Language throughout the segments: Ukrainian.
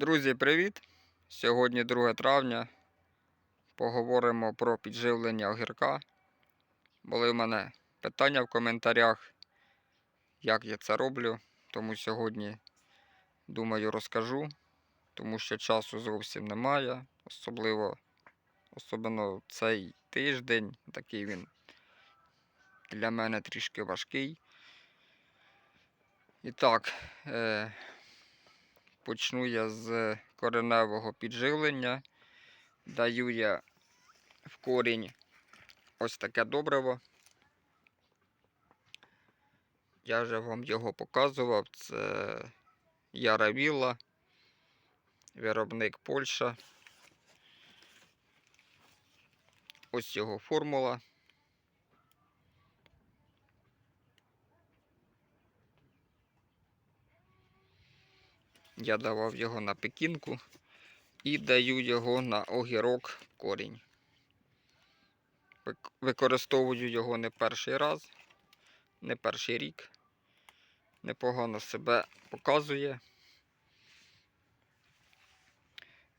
Друзі, привіт! Сьогодні 2 травня. Поговоримо про підживлення огірка. Були в мене питання в коментарях, як я це роблю. Тому сьогодні, думаю, розкажу, тому що часу зовсім немає. Особливо, особливо цей тиждень, такий він для мене трішки важкий. І так, е, Почну я з кореневого підживлення. Даю я в корінь ось таке добриво. Я вже вам його показував. Це Яравіла, виробник Польща. Ось його формула. Я давав його на пекінку і даю його на огірок корінь. Використовую його не перший раз, не перший рік. Непогано себе показує.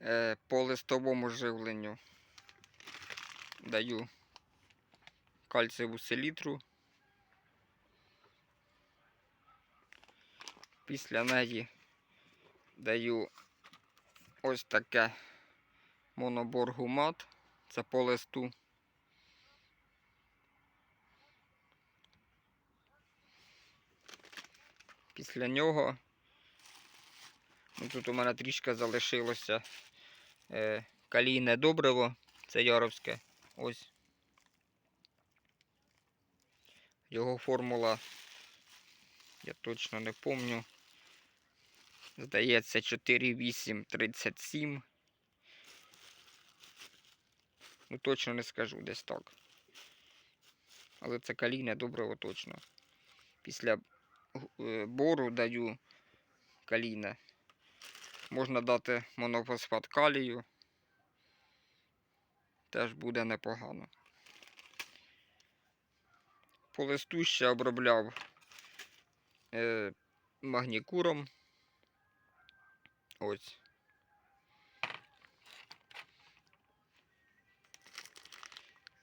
Е, По листовому живленню даю кальцієву селітру. Після неї даю ось таке моноборгумат. Це по листу. Після нього ну, тут у мене трішки залишилося е, калійне добриво, це яровське. Ось. Його формула, я точно не пам'ятаю. Здається, 4,837. Ну, точно не скажу десь так. Але це калійне добриво точно. Після е, бору даю калійне. Можна дати монофосфат калію. Теж буде непогано. По листу ще обробляв е, магнікуром. Ось.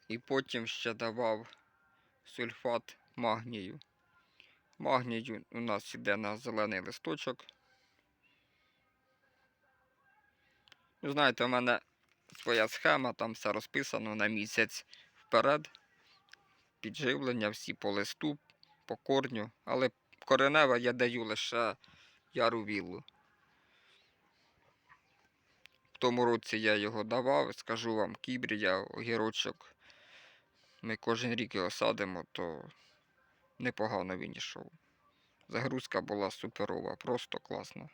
І потім ще давав сульфат магнію. Магнію у нас йде на зелений листочок. Ну, знаєте, у мене своя схема, там все розписано на місяць вперед. Підживлення всі по листу, по корню, але кореневе я даю лише яру віллу. В тому році я його давав, скажу вам, кібрія, огірочок. Ми кожен рік його садимо, то непогано він йшов. Загрузка була суперова, просто класна.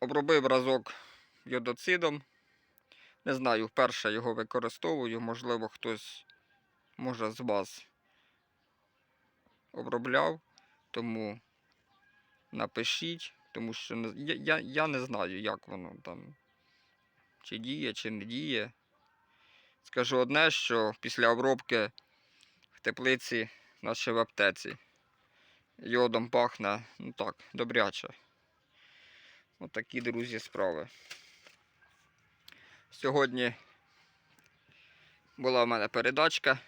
Обробив разок йодоцидом. Не знаю, вперше його використовую, можливо, хтось, може, з вас обробляв, тому напишіть, тому що не- я, я, я не знаю, як воно там, чи діє, чи не діє. Скажу одне, що після обробки в теплиці, наче в аптеці, йодом пахне, ну так, добряче. Отакі, друзі, справи. Сьогодні була в мене передачка.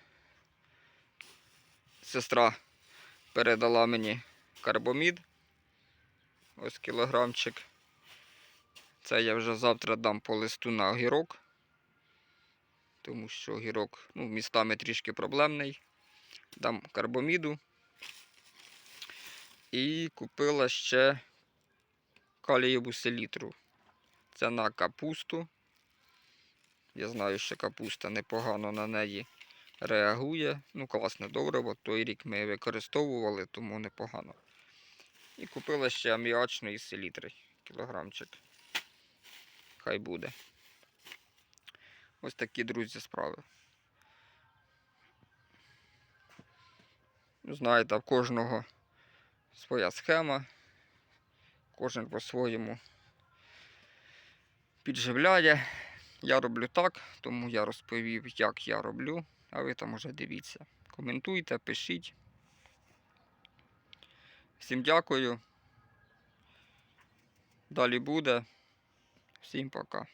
Сестра передала мені карбомід. Ось кілограмчик. Це я вже завтра дам по листу на огірок. Тому що огірок ну, містами трішки проблемний. Дам карбоміду. І купила ще калієву селітру. Це на капусту. Я знаю, що капуста непогано на неї реагує. Ну, класне добриво. Той рік ми використовували, тому непогано. І купила ще аміачної селітри. Кілограмчик. Хай буде. Ось такі, друзі, справи. Ну, Знаєте, в кожного своя схема. Кожен по-своєму підживляє. Я роблю так, тому я розповів, як я роблю, а ви там уже дивіться. Коментуйте, пишіть. Всім дякую. Далі буде. Всім пока.